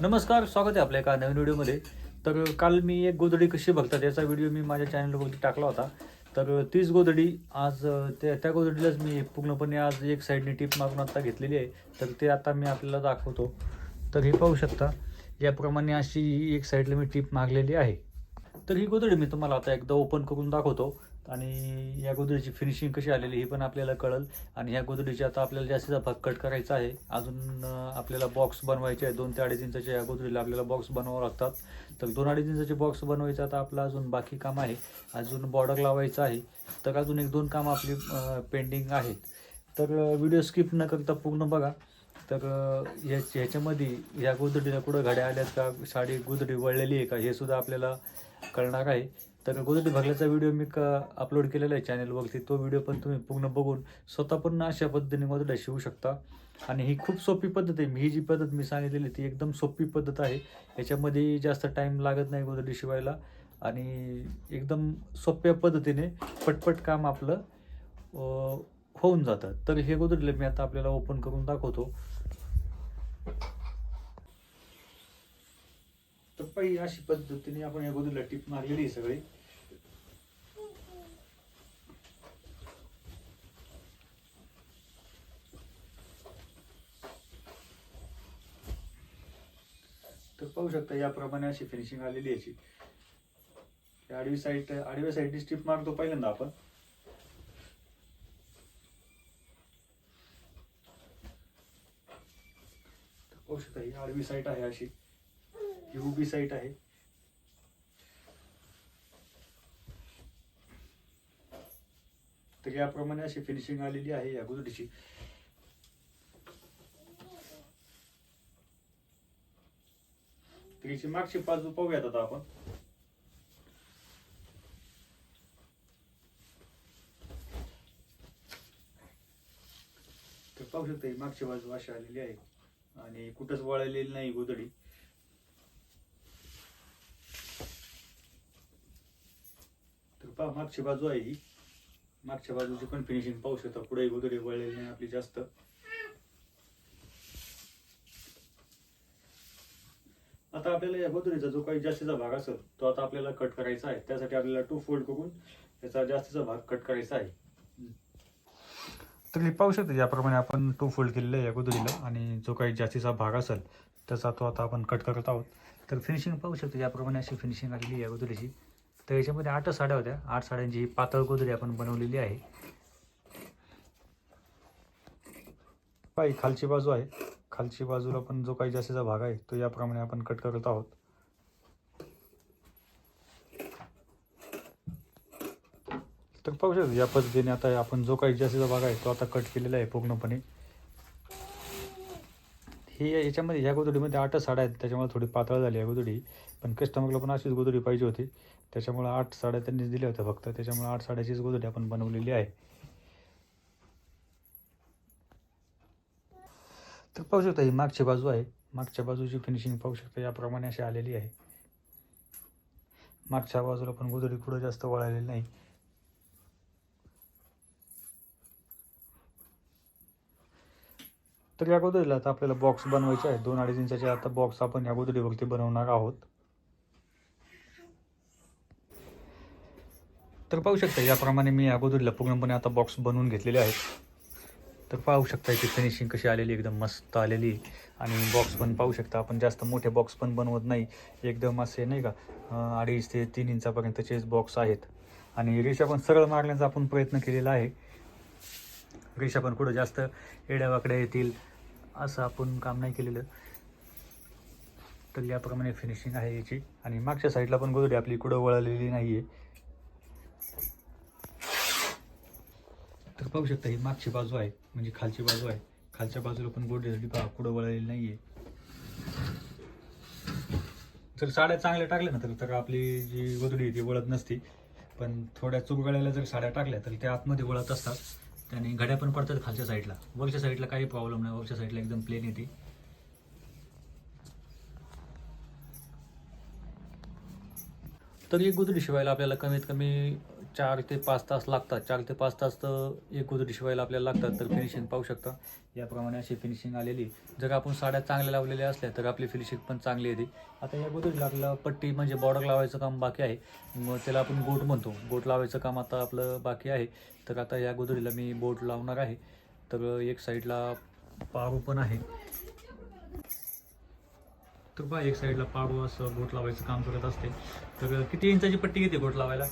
नमस्कार स्वागत आहे आपल्या एका नवीन व्हिडिओमध्ये. तर काल मी एक गोधडी कशी बघतात याचा व्हिडिओ मी माझ्या चॅनलवरती टाकला होता. तर तीच गोधडी आज त्या त्या गोधडीलाच मी पूर्णपणे आज एक साईडने टीप मारून आत्ता घेतलेली आहे. तर ते आता मी आपल्याला दाखवतो. तर हे पाहू शकता याप्रमाणे अशी एक साईडला मी टीप मागलेली आहे. तर ही गोदडी मी तुम्हाला आता एकदा ओपन करून दाखवतो. आणि या गोदडीची फिनिशिंग कशी आलेली ही पण आपल्याला कळल. आणि ह्या गोदडीची आता आपल्याला जास्तीचा भाग कट करायचा आहे. अजून आपल्याला बॉक्स बनवायचे आहे दोन ते अडीच इंचाच्या या गोदडीला आपल्याला बॉक्स बनवावं लागतात. तर दोन अडीच इंचाचे बॉक्स बनवायचं. आता आपलं अजून बाकी काम आहे. अजून बॉर्डर लावायचं आहे. तर अजून एक दोन कामं आपली पेंडिंग आहेत. तर व्हिडिओ स्किप न करता पूर्ण बघा. तर अं, ह्या ह्याच्यामध्ये ह्या गोदडीला कुठं घड्या आल्यात का? साडी गोदडी वळलेली आहे का? हे सुद्धा आपल्याला कळणार आहे. तर गोदडी भरल्याचा व्हिडिओ मी का अपलोड केलेला आहे चॅनलवरती तो व्हिडिओ पण तुम्ही पूर्ण बघून स्वतः पण अशा पद्धतीने गोधड्या शिवू शकता. आणि ही खूप सोपी पद्धत आहे. मी ही जी पद्धत मी सांगितलेली ती एकदम सोपी पद्धत आहे. याच्यामध्ये जास्त टाईम लागत नाही गोदडी शिवायला. आणि एकदम सोप्या पद्धतीने पटपट काम आपलं होऊन जातं. तर हे गोधडीला मी आता आपल्याला ओपन करून दाखवतो. तर अशी पद्धतीने आपण या टीप मारलेली सगळी. तर पाहू शकता याप्रमाणे अशी फिनिशिंग आलेली आहे याची. आडवी साईड आडव्या साईडनी स्ट्रीप मारतो पहिल्यांदा आपण. पाहू शकता ही आडवी साईड आहे अशी. ही उभी साईट आहे. तर याप्रमाणे अशी फिनिशिंग आलेली आहे या गुजडीची तिची मागची बाजू पाहूयात आता आपण. तर पाहू शकता ही मागची बाजू अशी आलेली आहे. आणि कुठंच वळलेली नाही गोदडी तर पहा मागची बाजू आहे ही. मागच्या बाजूची पण फिनिशिंग पाहू शकता. पुढे गोदडी वळलेली नाही आपली जास्त. आता आपल्याला या गोदरीचा जो काही जास्तीचा भाग असेल तो आता आपल्याला कट करायचा आहे. त्यासाठी आपल्याला टू फोल्ड करून त्याचा जास्तीचा भाग कट करायचा आहे. तर पाहू शकतो याप्रमाणे आपण टू फोल्ड केलेलं आहे या गोदरीला आणि जो काही जास्तीचा भाग असेल त्याचा तो आता आपण कट करत आहोत. तर फिनिशिंग पाहू शकतो याप्रमाणे अशी फिनिशिंग आलेली आहे या गोदरीची तर याच्यामध्ये आठ साड्या होत्या. आठ साड्यांची ही पातळ गोदरी आपण बनवलेली आहे. पाही खालची बाजू आहे. खालची बाजूला पण जो काही जास्तीचा भाग आहे तो याप्रमाणे आपण कट करत आहोत. तर पाहू शकतो या पद्धतीने आता आपण जो काही जास्तीचा भाग आहे तो आता कट केलेला आहे पूर्णपणे. ही या- याच्यामध्ये ह्या गोदडीमध्ये आठच साड्या आहेत. त्याच्यामुळे थोडी पातळ झाली आहे गोदडी पण कस्टमरला पण अशीच गोदडी पाहिजे होती. त्याच्यामुळे आठ साड्या त्यांनीच दिल्या होत्या फक्त. त्याच्यामुळे आठ साड्याचीच गोदडी आपण बनवलेली आहे. तर पाहू शकता ही मागची बाजू आहे. मागच्या बाजूची फिनिशिंग पाहू शकता याप्रमाणे अशी आलेली आहे. मागच्या बाजूला पण गोदडी पुढं जास्त वळालेली नाही. तर या गोदडीला आता आपल्याला बॉक्स बनवायचे आहे दोन अडीच इंचाचे आता बॉक्स आपण या गोदडीवरती बनवणार आहोत. तर पाहू शकता याप्रमाणे मी या गोदडीला पूर्णपणे आता बॉक्स बनवून घेतलेले आहेत. तर पाहू शकता इथे फिनिशिंग कशी आलेली एकदम मस्त आलेली. आणि बॉक्स पण पाहू शकता आपण जास्त मोठे बॉक्स पण बनवत नाही. एकदम असे नाही का अडीच ते तीन इंचापर्यंतचेच बॉक्स आहेत. आणि रेषा पण सरळ मारण्याचा आपण प्रयत्न केलेला आहे. रेषा पण कुठं जास्त एड्यावाकड्या येतील असं आपण काम नाही केलेलं. तर याप्रमाणे फिनिशिंग आहे याची. आणि मागच्या साईडला पण गोदडी आपली कुठं वळलेली नाही आहे तर पाहू शकता ही मागची बाजू आहे म्हणजे खालची बाजू आहे. खालच्या बाजूला पण गोदडी पहा कुठं वळलेली नाही आहे जर साड्या चांगल्या टाकल्या ना तर तर आपली जी गोदडी आहे ती वळत नसती. पण थोड्या चुकगळ्याला जर साड्या टाकल्या तर त्या आतमध्ये वळत असतात. त्याने घड्या पण पडतात खालच्या साईडला वरच्या साईडला काही प्रॉब्लेम नाही. वरच्या साईडला एकदम प्लेन येते. तर एक गुदडी शिवायला आपल्याला कमीत कमी चार ते पाच तास लागतात. चार ते पाच तास तर एक गोदडी शिवायला आपल्याला लागतात तर फिनिशिंग पाहू शकता. याप्रमाणे अशी फिनिशिंग आलेली. जर आपण साड्या चांगल्या लावलेल्या असल्या तर आपली फिनिशिंग पण चांगली येते. आता या गोदरीला आपल्याला पट्टी म्हणजे बॉर्डर लावायचं काम बाकी आहे. मग त्याला आपण गोट म्हणतो. गोट लावायचं काम आता आपलं बाकी आहे. तर आता या गोदडीला मी बोट लावणार आहे. तर एक साईडला पारू पण आहे. तर बा एक साईडला पारू असं गोट लावायचं काम करत असते. तर किती इंचाची पट्टी घेते गोट लावायला?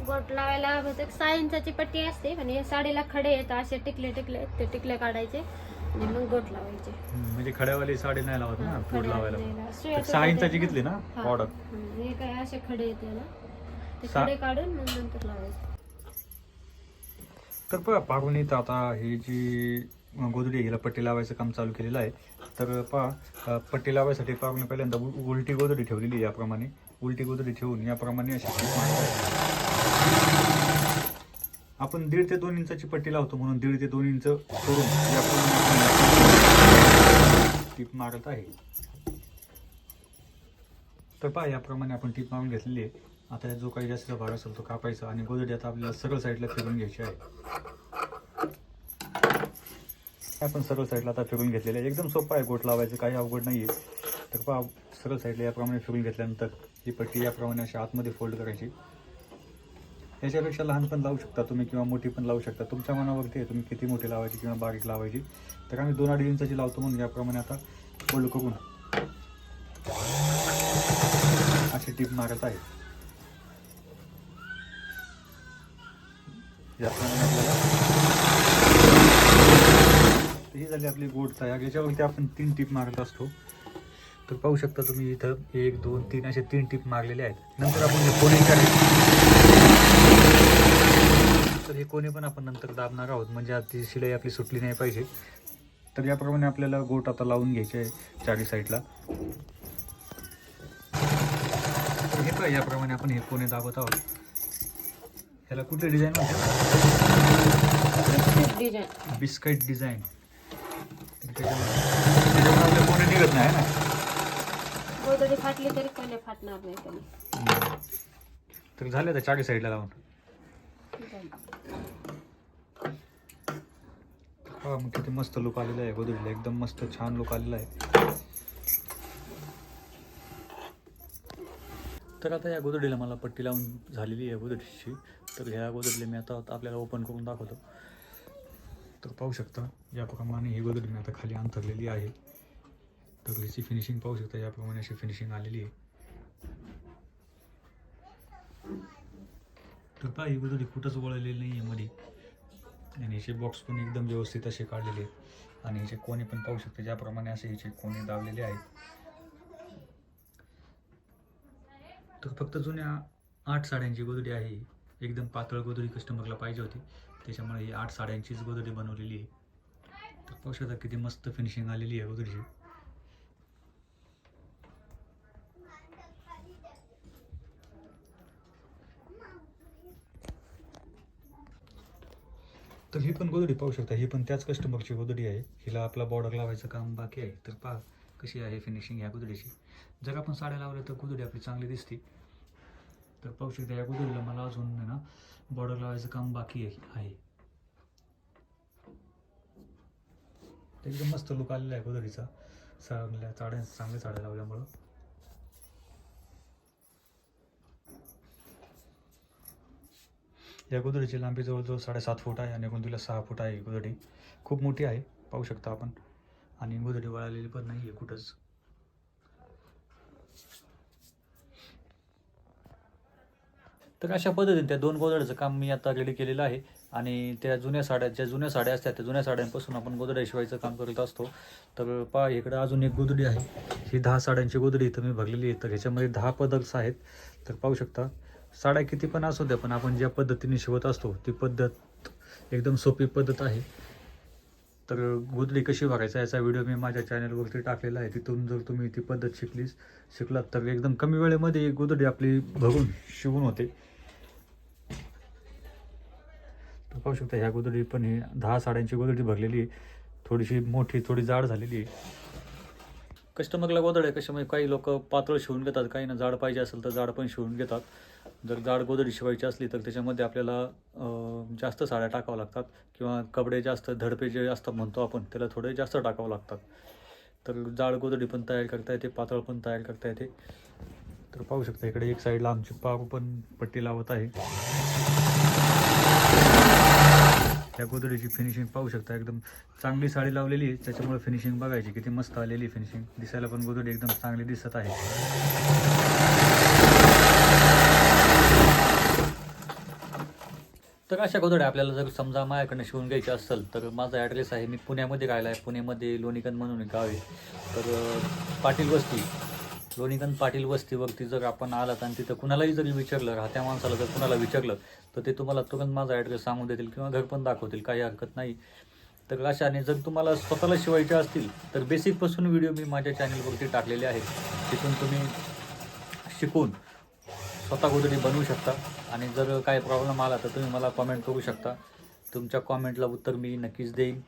गोट लावायला बहुतेक सहा इंचाची पट्टी असते आणि साडीला खडे येतात असे टिकले टिकले ते टिकले काढायचे आणि मग गोट लावायचे. म्हणजे खड्यावाली साडी नाही लावत ना गोट खडे लावायला. सहा सुद्धा इंचाची घेतली ना हा. हम्म, हे काय असे खडे येते ना ते सा- खडे काढून मग नंतर लावायचे. तर पहा पारून इथं आता ही जी गोदडी आहे, हिला पट्टी लावायचं काम चालू केलेलं आहे. तर पहा अ, पट्टी लावायसाठी पारून पहिल्यांदा उ- उलटी गोदडी ठेवलेली आहे याप्रमाणे. उलटी गोदडी ठेवून याप्रमाणे अशी. आपण दीड ते दोन इंचाची पट्टी लावतो म्हणून दीड ते दोन इंच करून टीप मारत आहे. तर पहा याप्रमाणे आपण टीप मारून घेतलेली आहे. आता जो काही जास्त भाग असेल तो कापायचा आणि गोदडी आता आपल्याला सरळ साईडला फिरून घ्यायची आहे. आपण सरळ साईडला आता फिरून घेतलेलं आहे. एकदम सोपं आहे गोट लावायचं काही अवघड नाही आहे तर पहा सरळ साईडला याप्रमाणे फिरून घेतल्यानंतर ही पट्टी याप्रमाणे अशी आतमध्ये फोल्ड करायची. याच्यापेक्षा लहान पण लावू शकता तुम्ही किंवा मोठी पण लावू शकता. तुमच्या मनावरती आहे तुम्ही किती मोठी लावायची किंवा बारीक लावायची. तर आम्ही दोन अडीच इंचाची लावतो म्हणून याप्रमाणे आता फोल्ड करून अशी टीप मारत आहे. याप्रमाणे आपल्याला ही झाली आपली गोड तयार. याच्यावरती आपण तीन टीप मारत असतो. तर पाहू शकता तुम्ही इथं एक दोन तीन असे तीन टीप मारलेले आहेत. नंतर आपण हे कोणी तर हे कोणी पण आपण नंतर दाबणार आहोत. म्हणजे ती शिलाई आपली सुटली नाही पाहिजे. तर याप्रमाणे आपल्याला गोट आता लावून घ्यायचे आहे चारी साईडला. हे पहा याप्रमाणे आपण हे कोणे दाबत आहोत. ह्याला कुठले डिझाईन म्हणतात? बिस्किट डिझाईन त्याच्यामुळे कोणी निघत नाही ना? फाटली तरी फाटणार नाही तर झालं तर चारी साईडला लावून. हा मग किती मस्त लुक आलेला आहे गोदडीला एकदम मस्त छान लुक आलेला आहे. तर आता या गोदडीला मला पट्टी लावून झालेली आहे गोदडीची तर ह्या गोदडीला मी आता आपल्याला ओपन करून दाखवतो. तर पाहू शकता याप्रमाणे ही गोदडी मी आता खाली अंथरलेली आहे. तर हिची फिनिशिंग पाहू शकता याप्रमाणे अशी फिनिशिंग आलेली आहे. तर पहा ही गोदडी कुठंच वळलेली नाही आहे मध्ये आणि ह्याचे बॉक्स पण एकदम व्यवस्थित असे काढलेले आहेत. आणि ह्याचे कोणे पण पाहू शकते ज्याप्रमाणे असे ह्याचे कोणे दाबलेले आहेत. तर फक्त जुन्या आठ साड्यांची गोदडी आहे एकदम पातळ गोदडी कस्टमरला पाहिजे होती. त्याच्यामुळे ही आठ साड्यांचीच गोदडी बनवलेली आहे. तर पाहू शकता किती मस्त फिनिशिंग आलेली आहे गोदडीची. तर ही पण गोदडी पाहू शकता ही पण त्याच कस्टमरची गोदडी आहे. हिला आपला बॉर्डर लावायचं काम बाकी आहे. तर पहा कशी आहे फिनिशिंग ह्या गोदडीची जर आपण साड्या लावल्या तर गोदडी आपली चांगली दिसते. तर पाहू शकता या गोदडीला मला अजून आहे ना बॉर्डर लावायचं काम बाकी आहे आहे. एकदम मस्त लुक आलेला आहे गोदडीचा चांगल्या चाड्या चांगल्या साड्या लावल्यामुळं. या गोदडीची लांबी जवळजवळ साडेसात फूट आहे आणि गोंदीला सहा फूट आहे. ही गोदडी खूप मोठी आहे पाहू शकता आपण. आणि गोदडी वळालेली पण नाही आहे कुठंच. तर अशा पद्धतीने त्या दोन गोदड्याचं काम मी आता रेडी केलेलं आहे. आणि त्या जुन्या साड्या ज्या जुन्या साड्या असतात त्या जुन्या साड्यांपासून आपण गोदड्या शिवायचं काम करत असतो. तर पहा इकडं अजून एक गोदडी आहे. ही दहा साड्यांची गोदडी इथं मी भरलेली आहे. तर ह्याच्यामध्ये दहा पदर्स आहेत. तर पाहू शकता साड्या किती पण असू द्या पण आपण ज्या पद्धतीने शिवत असतो ती पद्धत एकदम सोपी पद्धत आहे. तर गुदडी कशी भरायचा याचा व्हिडिओ मी माझ्या चॅनलवरती टाकलेला आहे. तिथून जर तुम्ही ती पद्धत शिकलीस शिकलात तर एकदम कमी वेळेमध्ये गुदडी आपली भरून शिवून होते. तर पाहू शकता ह्या गुदडी पण ही दहा साड्यांची गुदडी भरलेली आहे. थोडीशी मोठी थोडी जाड झालेली आहे. कस्टमरला गोदड्या कशा म्हणजे काही लोक पातळ शिवून घेतात काही ना जाड पाहिजे असेल तर जाड पण शिवून घेतात. जर जाड गोदडी शिवायची असली तर त्याच्यामध्ये आपल्याला जास्त साड्या टाकाव्या लागतात किंवा कपडे जास्त धडपे जे जास्त म्हणतो आपण त्याला थोडे जास्त टाकावं लागतात. तर जाड गोदडी पण तयार करता येते पातळ पण तयार करता येते. तर पाहू शकता इकडे एक साईडला आमची पारू पण पट्टी लावत आहे. त्या गोदडीची फिनिशिंग पाहू शकता. एकदम चांगली साडी लावलेली आहे. त्याच्यामुळे फिनिशिंग बघायची. किती मस्त आलेली फिनिशिंग दिसायला पण गोदडी एकदम चांगली दिसत आहे. तर अशा गोदड्या आपल्याला जर समजा माझ्याकडनं शिवून घ्यायची असेल तर माझा ॲड्रेस आहे. मी पुण्यामध्ये राहिला आहे पुण्यामध्ये लोणीकन म्हणून एक गाव आहे. तर पाटील वस्ती. लोणीकंद पाटील वस्तीवरती जर आपण आलात आणि तिथं कुणालाही जरी विचारलं राहत्या माणसाला जर कुणाला विचारलं तर ते तुम्हाला तुरंत माझा ॲड्रेस सांगून देतील किंवा घर पण दाखवतील काही हरकत नाही. तर अशाने जर तुम्हाला स्वतःला शिवायचे असतील तर बेसिकपासून व्हिडिओ मी माझ्या चॅनलवरती टाकलेले आहेत. तिथून तुम्ही शिकून स्वतः गोदडी बनवू शकता. आणि जर काय प्रॉब्लेम आला तर तुम्ही मला कॉमेंट करू शकता. तुमच्या कॉमेंटला उत्तर मी नक्कीच देईन.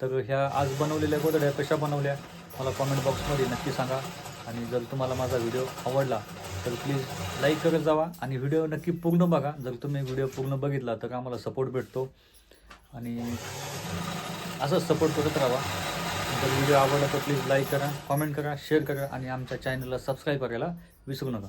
तर ह्या आज बनवलेल्या गोदड्या कशा बनवल्या मला कॉमेंट बॉक्समध्ये नक्की सांगा. आणि जर तुम्हाला माझा व्हिडिओ आवडला तर प्लीज लाईक करत जावा आणि व्हिडिओ नक्की पूर्ण बघा. जर तुम्ही व्हिडिओ पूर्ण बघितला तर आम्हाला सपोर्ट भेटतो. आणि असंच सपोर्ट करत राहा. जर व्हिडिओ आवडला तर प्लीज लाईक करा कॉमेंट करा शेअर करा आणि आमच्या चॅनलला सबस्क्राईब करायला विसरू नका.